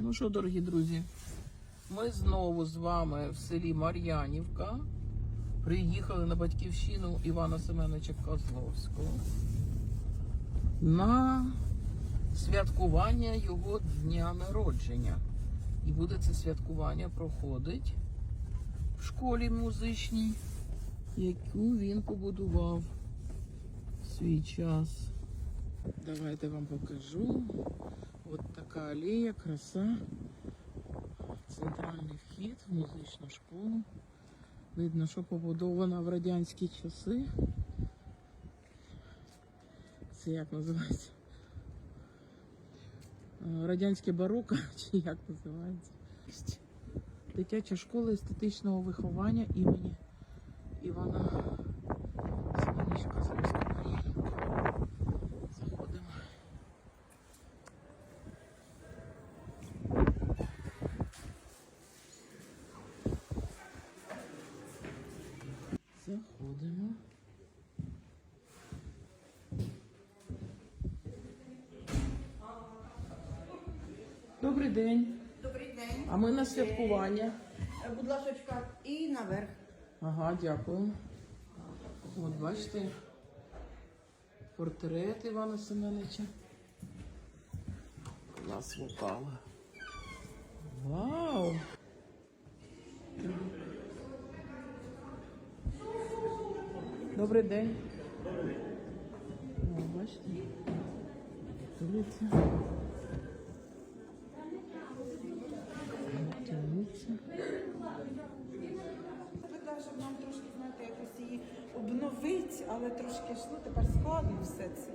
Ну що, дорогі друзі, ми знову з вами в селі Мар'янівка. Приїхали на батьківщину Івана Семеновича Козловського на святкування його дня народження. І буде це святкування проходить в школі музичній, яку він побудував в свій час. Давайте вам покажу. От така алея, краса. Центральний вхід в музичну школу. Видно, що побудована в радянські часи. Це як називається? Е, Радянське бароко, чи як називається? Дитяча школа естетичного виховання імені Івана Семеновича Козловського Мар'янівка. Заходимо. Заходимо. Добрий день. Добрий день. А ми на святкування. Е, Будь ласка, і наверх. Ага, дякую. От бачите, портрет Івана Семеновича. Клас вокала. Вау! Добрий день. О, бачите? Дивіться. Дивіться. Така, щоб нам трошки, знаєте, якось її обновити, але трошки ж, ну, тепер складно все це.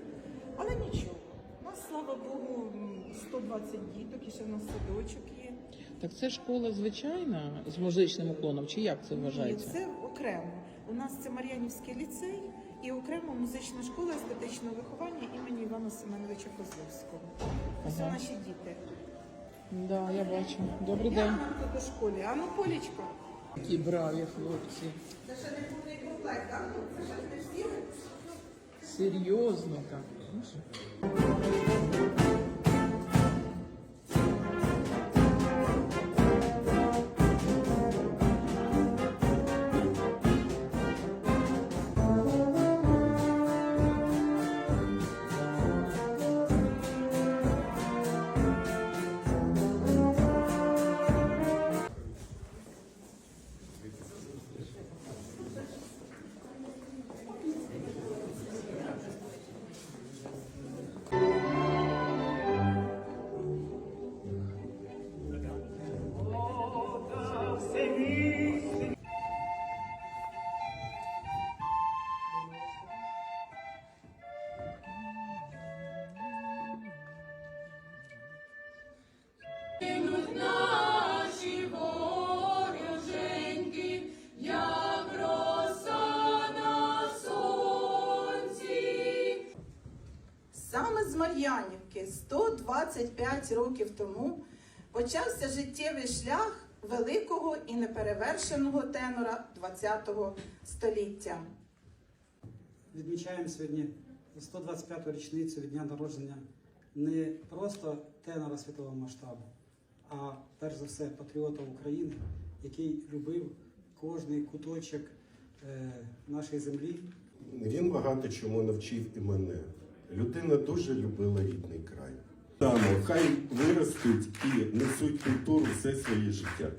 Але нічого. У нас, слава Богу, м, 120 діток, і ще в нас садочок є. Так це школа звичайна з музичним уклоном, чи як це І вважається? це окремо. У нас це Мар'янівський ліцей і окремо музична школа естетичного виховання імені Івана Семеновича Козловського. Ось Ага. наші діти. Да, я бачу. Добрий Як день. нам тут у школі? А ну, Полічко. Які браві хлопці. Це ще не повний комплект, так? Це ще не всі? Серйозно так. Мар'янівки 125 років тому почався життєвий шлях великого і неперевершеного тенора ХХ століття. Відмічаємо сьогодні 125-ту річницю від дня народження не просто тенора світового масштабу, а перш за все патріота України, який любив кожний куточок е, нашої землі, Він багато чому навчив і мене. Людина дуже любила рідний край. Тамо, хай виростуть і несуть культуру все своє життя.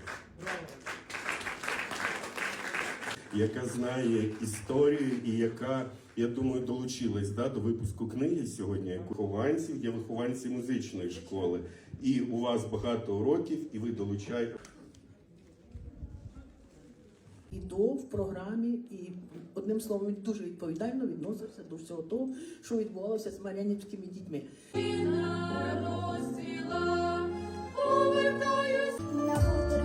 Яка знає історію і яка, я думаю, долучилась да, до випуску книги сьогодні як вихованців, є вихованці музичної школи. І у вас багато уроків, і ви долучаєте. І до в програмі, і одним словом дуже відповідально відносився до всього того, що відбувалося з мар'янівськими дітьми. Розцвіла, повертаюсь. На повторі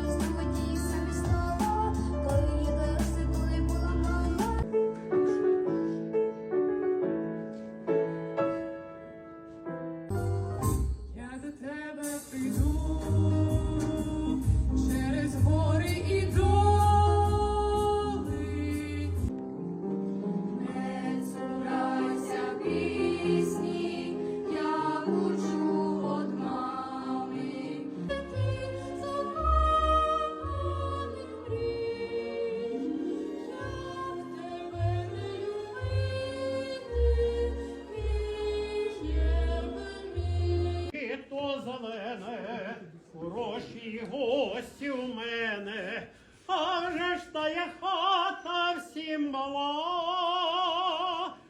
хороші гості у мене, а вже ж тая хата всім мала,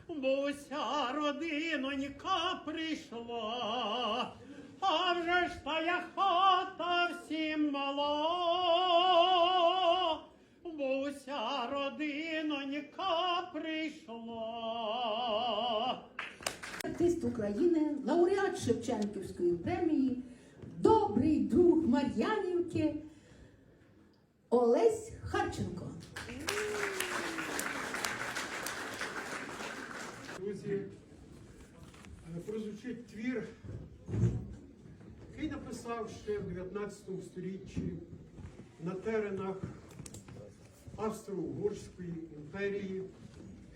бо вся родинонька прийшла, а вже ж тая хата всім мала, бо вся родинонька прийшла. Артист України, лауреат Шевченківської премії, друг Мар'янівки Олесь Харченко. Друзі, е, прозвучить твір, який написав ще в 19 сторіччі на теренах Австро-Угорської імперії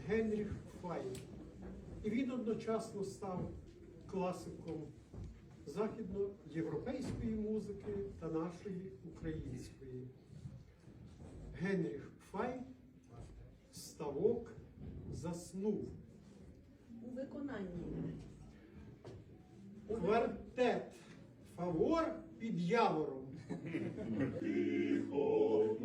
Генріх Файн. І він одночасно став класиком західноєвропейської музики та нашої української. Генріх Файн ставок заснув. У виконанні Квартет Фавор під явором. Тихо,